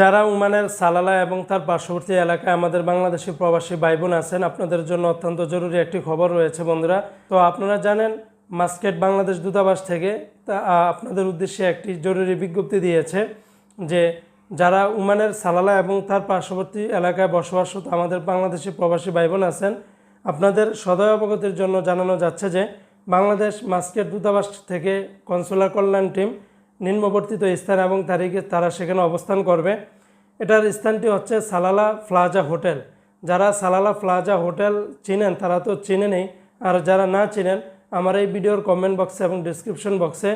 যারা উমানের সালালা এবং তার পার্শ্ববর্তী এলাকায় আমাদের বাংলাদেশি প্রবাসী ভাই বোন আছেন, আপনাদের জন্য অত্যন্ত জরুরি একটি খবর রয়েছে বন্ধুরা। তো আপনারা জানেন, মাস্কেট বাংলাদেশ দূতাবাস থেকে তা আপনাদের উদ্দেশ্যে একটি জরুরি বিজ্ঞপ্তি দিয়েছে যে, যারা উমানের সালালা এবং তার পার্শ্ববর্তী এলাকায় বসবাসরত আমাদের বাংলাদেশি প্রবাসী ভাই বোন আছেন, আপনাদের সদয় অবগতির জন্য জানানো যাচ্ছে যে, বাংলাদেশ মাস্কেট দূতাবাস থেকে কনসুলার কল্যাণ টিম নিম্নবর্তিত স্থান এবং তারিখে তারা সেখানে অবস্থান করবে। এটার স্থানটি হচ্ছে সালালা প্লাজা হোটেল। যারা সালালা প্লাজা হোটেল চিনেন, তারা তো চিনেনই আর যারা না চিনেন, আমার এই ভিডিওর কমেন্ট বক্সে এবং ডিসক্রিপশন বক্সে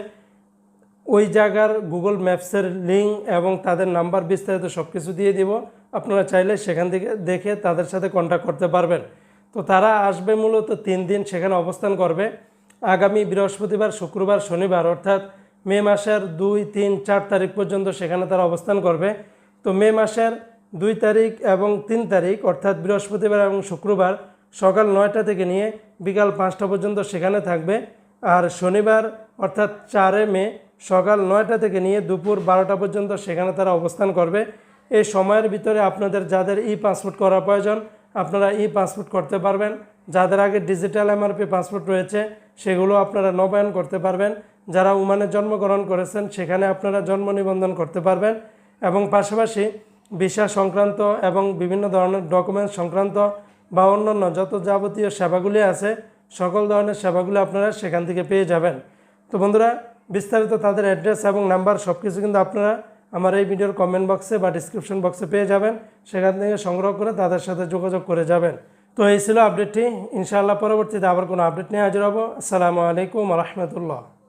ওই জায়গার গুগল ম্যাপসের লিঙ্ক এবং তাদের নাম্বার বিস্তারিত সব কিছু দিয়ে দিব। আপনারা চাইলে সেখান থেকে দেখে তাদের সাথে কন্ট্যাক্ট করতে পারবেন। তো তারা আসবে মূলত তিন দিন সেখানে অবস্থান করবে। আগামী বৃহস্পতিবার, শুক্রবার, শনিবার, অর্থাৎ মে মাসের দুই, তিন, চার তারিখ পর্যন্ত সেখানে তারা অবস্থান করবে। তো মে মাসের দুই তারিখ এবং তিন তারিখ, অর্থাৎ বৃহস্পতিবার এবং শুক্রবার সকাল নয়টা থেকে নিয়ে বিকাল পাঁচটা পর্যন্ত সেখানে থাকবে। আর শনিবার, অর্থাৎ চারে মে সকাল নয়টা থেকে নিয়ে দুপুর বারোটা পর্যন্ত সেখানে তারা অবস্থান করবে। এই সময়ের ভিতরে আপনাদের যাদের ই পাসপোর্ট করা প্রয়োজন, আপনারা ই পাসপোর্ট করতে পারবেন। যাদের আগে ডিজিটাল এমআরপি পাসপোর্ট রয়েছে, সেগুলো আপনারা নবায়ন করতে পারবেন। যারা উমানে জন্মগ্রহণ করেছেন, সেখানে আপনারা জন্ম নিবন্ধন করতে পারবেন এবং পাশাপাশি ভিসা সংক্রান্ত এবং বিভিন্ন ধরনের ডকুমেন্ট সংক্রান্ত বা অন্যান্য যত যাবতীয় সেবাগুলি আছে, সকল ধরনের সেবাগুলি আপনারা সেখান থেকে পেয়ে যাবেন। তো বন্ধুরা, বিস্তারিত তাদের অ্যাড্রেস এবং নাম্বার সব কিছু কিন্তু আপনারা আমার এই ভিডিওর কমেন্ট বক্সে বা ডিসক্রিপশন বক্সে পেয়ে যাবেন। সেখান থেকে সংগ্রহ করে তাদের সাথে যোগাযোগ করে যাবেন। তো এই ছিল আপডেটটি ইনশাআল্লাহ পরবর্তীতে আবার কোনো আপডেট নিয়ে হাজির হব। আসসালামু আলাইকুম রহমতুল্লাহ।